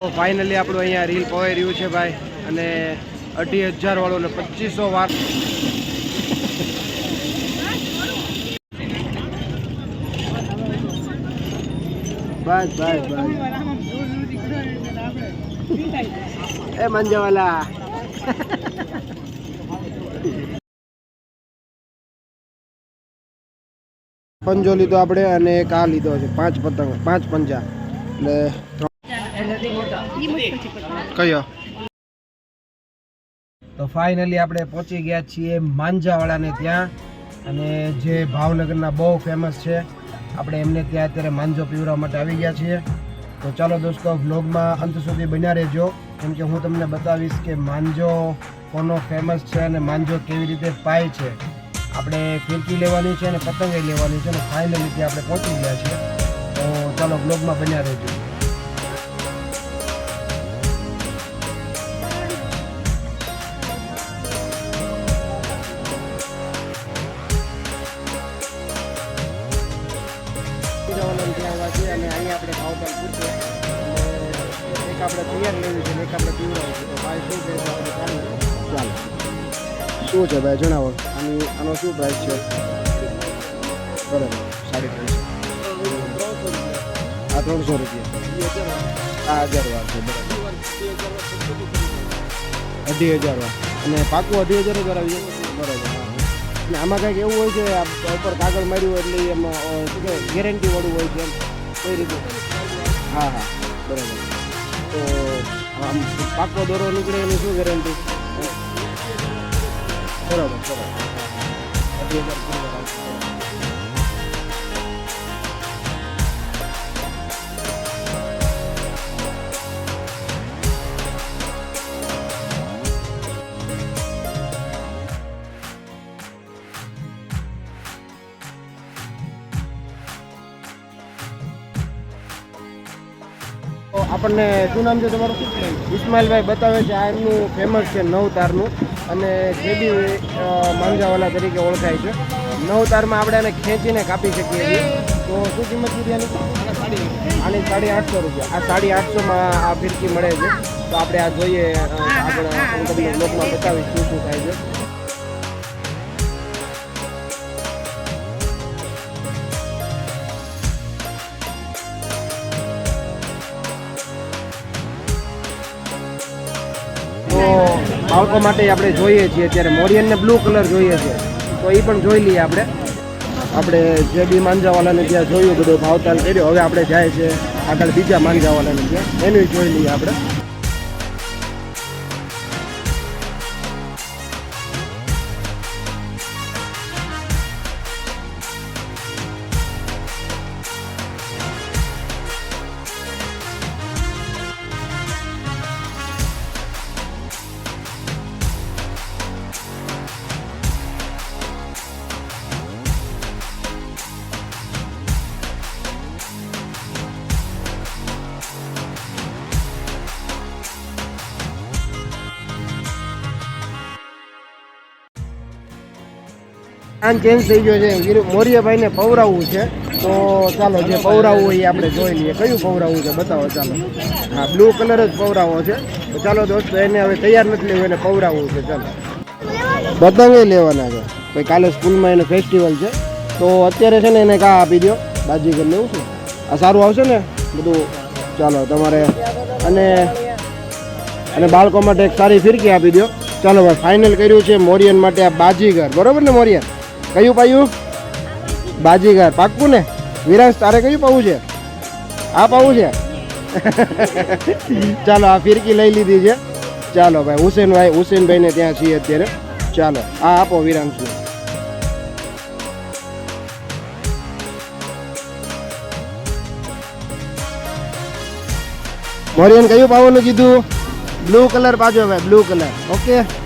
Finally આપણું અહીંયા reel Powai રહ્યું છે ભાઈ. અને અઢી હજાર વાળો ને પચીસો વાર બસ બસ બસ. એ મંજાવાલા. પંજો લીધો આપણે અને એક આ લીધો છે, પાંચ પતંગ, પાંચ પંજા. એટલે કયો? તો ફાઇનલી આપણે પહોંચી ગયા છીએ માંજાવાળાને ત્યાં. અને જે ભાવનગરના બહુ ફેમસ છે, આપણે એમને ત્યાં અત્યારે માંજો પીવડાવવા માટે આવી ગયા છીએ. તો ચાલો દોસ્તો વ્લોગમાં અંત સુધી બન્યા રહેજો. કેમ કે હું તમને બતાવીશ કે માંજો કોનો ફેમસ છે અને માંજો કેવી રીતે પાય છે. આપણે ફિરકી લેવાની છે અને પતંગે લેવાની છે અને ફાઇનલી ત્યાં આપણે પહોંચી ગયા છીએ. તો ચાલો બ્લોગમાં બન્યા રહેજો. શું છે ચાલો. શું છે ભાઈ? જણાવો. આની, આનો શું પ્રાઇસ છે? બરાબર. સાડી ત્રણસો. આ ત્રણસો રૂપિયા. આ હજાર વાર છે, બરાબર. અઢી હજાર વાર અને પાકું અઢી હજાર જ આવી જાય બરાબર. હા અને આમાં કંઈક એવું હોય છે ઉપર કાગળ માર્યું હોય એટલે એમાં શું કે ગેરંટી વાળું હોય છે એમ. કઈ રીતે. હા હા. બરાબર. તો આમ પાકો દોરો નીકળે એની શું ગેરંટી બરાબર બરાબર. આપણને શું નામ છે તમારું? ઇસ્માઇલભાઈ બતાવે છે આ એમનું ફેમસ છે નવ તારનું અને જે બી અ, માંજાવાલા તરીકે ઓળખાય છે. નવ તારમાં આપણે એને ખેંચીને કાપી શકીએ છીએ. તો શું કિંમત કીધી આની? સાડી આઠસો રૂપિયા. આ સાડી આઠસોમાં આ ફિરકી મળે છે. તો આપણે આ જોઈએ આપણે લોકમાં બ્લોગમાં બતાવીશ શું શું થાય છે. બાળકો માટે આપણે જોઈએ છીએ. અત્યારે મોરિયનને બ્લુ કલર જોઈએ છે. તો એ પણ જોઈ લઈએ આપણે. આપણે જે બી માંજાવાલાને ત્યાં જોયું, બધું ભાવતાલ કર્યો. હવે આપણે જાય છે આગળ બીજા માંજાવાલાને ત્યાં. એનું જોઈ લઈએ આપણે. આન ચેન્જ થઈ ગયો છે. મોરિયાભાઈને પવરાવવું છે. તો ચાલો, જે પવરાવવું હોય એ આપણે જોઈ લઈએ. કયું પવરાવવું છે? બતાવો, ચાલો. હા, બ્લુ કલર જ પવરાવો છે. તો ચાલો દોસ્તો, એને હવે તૈયાર નથી લેવું, એને પવરાવવું છે. ચાલો. પતંગે લેવાના છે. ભાઈ, કાલે સ્કૂલમાં એને ફેસ્ટિવલ છે. તો અત્યારે છે ને એને કા આપી દો બાજીગર લેવું છે? આ સારું આવશે ને? બધું? ચાલો, તમારે અને અને બાળકો માટે એક સારી ફિરકી આપી દો ચાલો, ભાઈ ફાઇનલ કર્યું છે મોરિયન માટે આ બાજીગર બરોબર ને, મોરિયન? કયું પાયું? બાજીગર. પાક્કું ને? વિરાંશ, તારે કયું પાવું છે? આ પાવું છે? ચાલો, આ ફિરકી લઈ લીધી છે. ચાલો ભાઈ, હુસેનભાઈ, હુસેનભાઈને ત્યાં છીએ અત્યારે. ચાલો, આ આપો વિરાંશને. મોરિયન, કયું પાવાનું કીધું? બ્લુ કલર પાજો ભાઈ, બ્લુ કલર. ઓકે?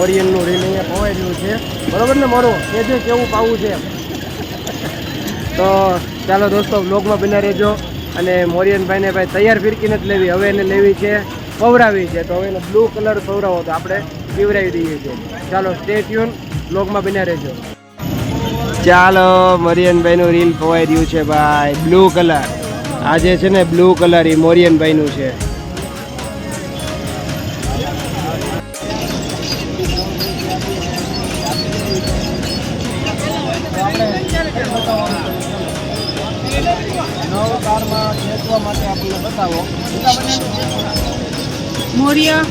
મોરિયનનું રીલ અહીંયા પવાઈ રહ્યું છે. બરોબર ને મારું? કે જે કેવું પાવું છે. તો ચાલો દોસ્તો બ્લોગમાં બિના રહેજો. અને મોરિયનભાઈને ભાઈ તૈયાર ફિરકી નથી લેવી. હવે એને લેવી છે પવરાવી છે. તો હવે એને બ્લુ કલર પવરાવો. તો આપણે પીવરાવી દઈએ છીએ. ચાલો સ્ટે ટ્યુન બ્લોગમાં બિના રહેજો. ચાલો, મોરિયનભાઈનું રીલ પવાઈ રહ્યું છે ભાઈ. બ્લુ કલર આજે છે ને બ્લુ કલર એ મોરિયનભાઈનું છે. બતાવો. મોરિયા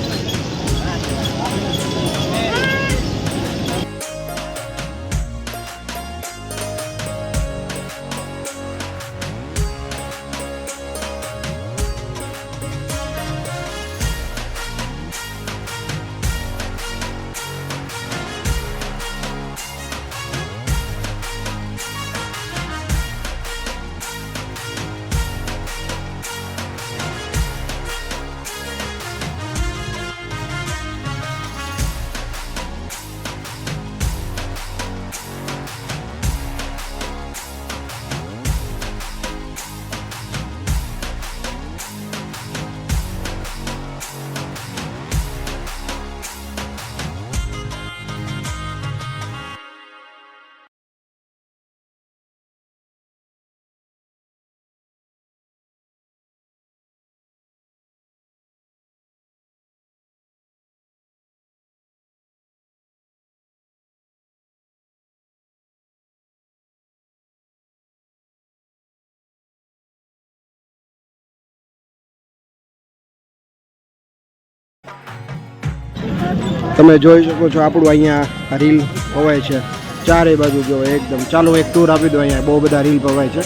તમે જોઈ શકો છો, આપણું અહીંયા રીલ પવાય છે. ચારે બાજુ જો એકદમ. ચાલો એક ટૂર આપી દો અહીંયા. બહુ બધા રીલ પવાય છે.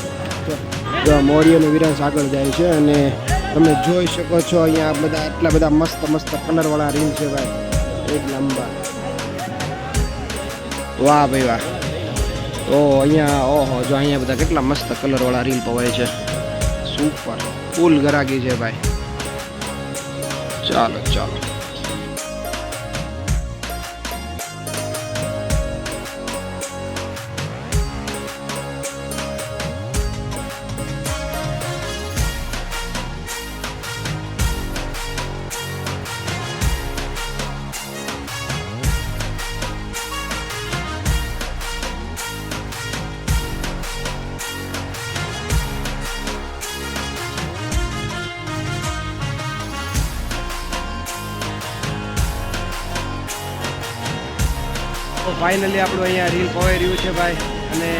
મોરી અને વિરાસ આગળ જાય છે અને તમે જોઈ શકો છો અહીંયા બધા એટલા બધા મસ્ત મસ્ત કલરવાળા રીલ છે ભાઈ. એક લાંબા વાહ ભાઈ વાહ. ઓ, અહીંયા, ઓહો, જો અહીંયા બધા કેટલા મસ્ત કલરવાળા રીલ પવાય છે. સુપર ફૂલ ગરાગી છે ભાઈ. ચાલો ચાલો. તો ફાઇનલી આપણું અહીંયા રીલ પવાઈ રહ્યું છે ભાઈ. અને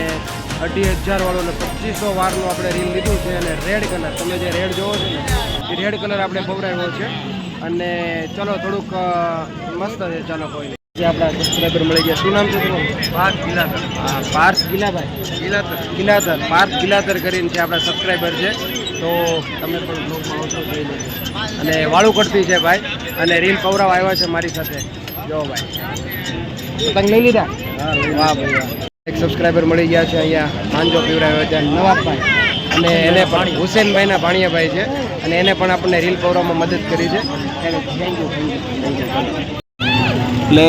અઢી હજાર વાળું અને પચીસો વારનું આપણે રીલ લીધું છે અને રેડ કલર તમે જે રેડ જોવો છો ને એ રેડ કલર આપણે પવરાવ્યો છે. અને ચલો થોડુંક મસ્ત છે ચાલો કોઈ નહીં જે આપણા સબસ્ક્રાઈબર મળી ગયા. શું નામ છે તમારું? પાર્થ ગિલાતર. હા પાર્થ ગિલાભાઈ ગિલાતર. ગિલાતર. પાર્થ ગિલાતર કરીને છે આપણા સબસ્ક્રાઈબર છે. તો તમે પણ બ્લોગમાં આવશો જોઈ લેજો. અને વાળું કટતી છે ભાઈ. અને રીલ પૌરાવ આવ્યા છે મારી સાથે. જો ભાઈ. પતંગ લઈ લીધા? વાહ ભાઈ એક સબસ્ક્રાઈબર મળી ગયા છે અહીંયા માંજો પીવડાવ્યો છે નવાબભાઈ. અને એને પણ હુસેનભાઈના ભાણિયાભાઈ છે. અને એને પણ આપણને રીલ પવરાવમાં મદદ કરી છે. એટલે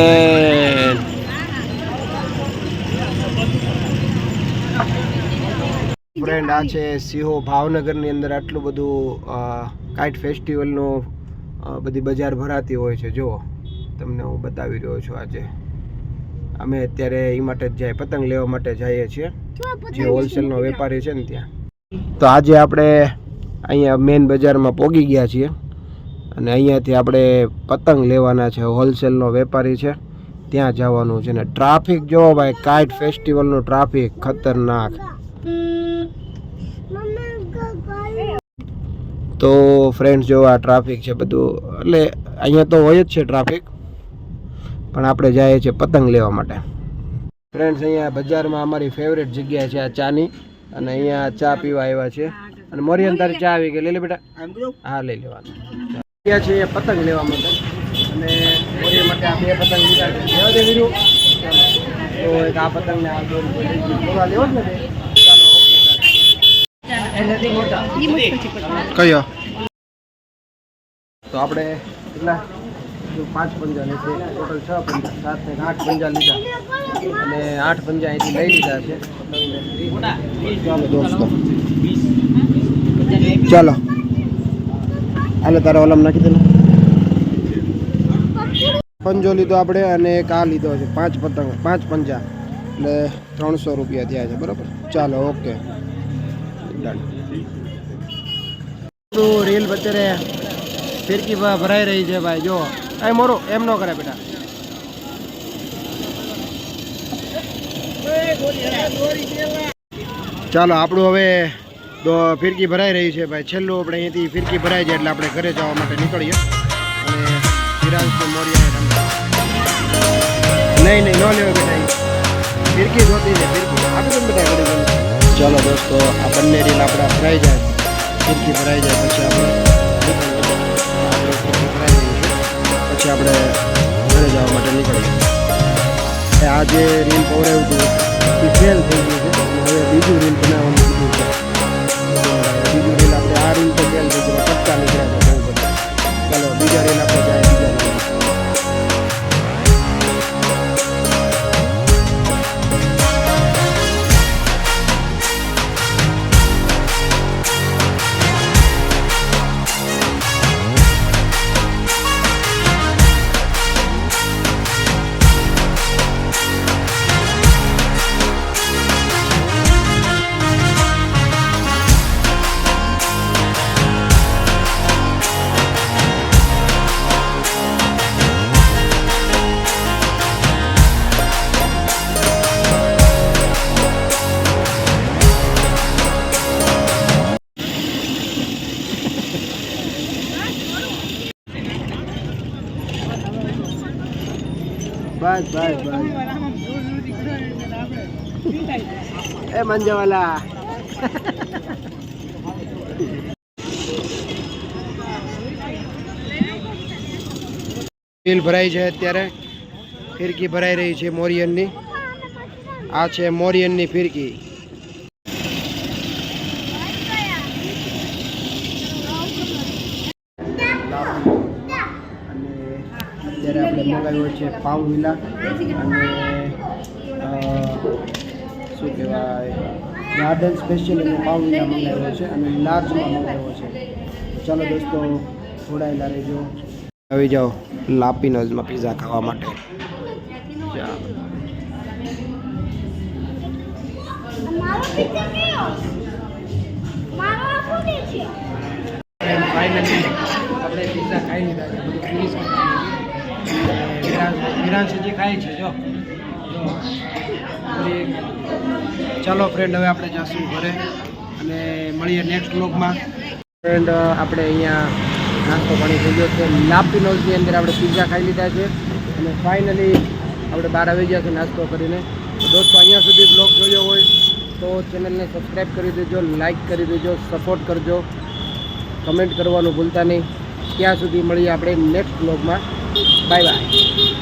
ફ્રેન્ડ આ છે સિંહો ભાવનગરની અંદર આટલું બધું કાઇટ ફેસ્ટિવલનું બધી બજાર ભરાતી હોય છે. જુઓ તમને હું બતાવી રહ્યો છું આજે. અમે અત્યારે એ માટે જ જાય પતંગ લેવા માટે જઈએ છીએ. જે હોલસેલનો વેપારી છે ને ત્યાં. તો આજે આપણે અહીંયા મેન બજારમાં પોગી ગયા છીએ અને અહીંયાથી આપણે પતંગ લેવાના છે હોલસેલનો વેપારી છે. ત્યાં જવાનું છે ને ટ્રાફિક જોવો ભાઈ કાઇટ ફેસ્ટિવલનું ટ્રાફિક ખતરનાક. તો ફ્રેન્ડ્સ જો આ ટ્રાફિક છે બધું એટલે અહીંયા તો હોય જ છે ટ્રાફિક. પણ આપણે જઈએ છીએ પતંગ લેવા માટે. ફ્રેન્ડ્સ અહીંયા બજારમાં અમારી ફેવરેટ જગ્યા છે આ ચાની. અને અહીંયા ચા પીવા આવ્યા છે. અને મોરિયન તારી ચા આવી ગઈ. લઈ લે બેટા. હા લઈ લેવાનું અહીંયા છે પતંગ લેવા માટે. અને મોરિયન માટે આ બે પતંગ લીધા છે. લેવા દે વીરુ. તો એક આ પતંગ ને આ દોરી લેવો ને કયો? તો આપણે કેટલા? પાંચ પંજા લેશે ટોટલ છ પંજા સાત ને આઠ પંજા લીધા. અને આઠ પંજા અહીંથી લઈ લીધા છે. ચાલો. દોસ્તો ચાલો હાલે તારા ઓલમ નાખી દે. પંજો લીધો આપણે અને એક આ લીધો છે પાંચ પતંગ પાંચ પંજા. એટલે ત્રણસો રૂપિયા થયા છે બરાબર? ચાલો ઓકે. ડન તો રેલ અત્યારે ફિરકી ભરાઈ રહી છે ભાઈ જો. એ મોરો, એમ ન કરે બેટા. ચાલો, આપણું હવે ફિરકી ભરાઈ રહી છે ભાઈ. છેલ્લું આપણે અહીંથી ફિરકી ભરાઈ જાય એટલે આપણે ઘરે જવા માટે નીકળીએ. અને વિરાંશ મોરિયા નહીં નહીં, ન લેવો બેટા ફિરકી જોતી છે, ફિરકી. આપી દઉં બેટા ઘરે ચાલો દોસ્તો, આ બંને રીલ આપણા ભરાઈ જાય. ફિરકી ભરાઈ જાય પછી આપણે આપણે ઘરે જવા માટે નીકળીએ. આ જે રીલ પવરાયું હતું એ ફેલ થઈ ગયું છે. હવે બીજું રીલ બનાવવાનું કીધું છે. બસ બસ એ મંજવાલા. બિલ ભરાઈ છે અત્યારે. ફિરકી ભરાઈ રહી છે મોરિયનની. આ છે મોરિયનની ફિરકી. મંગાવ્યો છે પાવ વિલા અને શું કહેવાય ગાર્ડન સ્પેશિયલ અને પાવ વિલા મંગાવ્યો છે અને લાર્જમાં મંગાવ્યો છે. ચાલો દોસ્તો જોડાયેલા રહેજો. આવી જાઓ લાપીનોઝમાં પીઝા ખાવા માટે. આપણે પીઝા ખાઈ લીધા છે. બધું ફિનિશ કરી વિરાંશજી ખાય છે, જો. ચાલો ફ્રેન્ડ હવે આપણે જાશું ઘરે અને મળીએ નેક્સ્ટ બ્લોગમાં ફ્રેન્ડ આપણે અહીંયા નાસ્તો પાણી થઈ ગયો છે. લાપીનોઝની અંદર આપણે પીઝા ખાઈ લીધા છે. અને ફાઇનલી આપણે બહાર આવી ગયા છે નાસ્તો કરીને. દોસ્તો, અહીંયા સુધી બ્લોગ જોયો હોય તો ચેનલને સબસ્ક્રાઈબ કરી દેજો લાઇક કરી દેજો સપોર્ટ કરજો. કમેન્ટ કરવાનું ભૂલતા નહીં. ત્યાં સુધી મળીએ આપણે નેક્સ્ટ બ્લોગમાં બાય બાય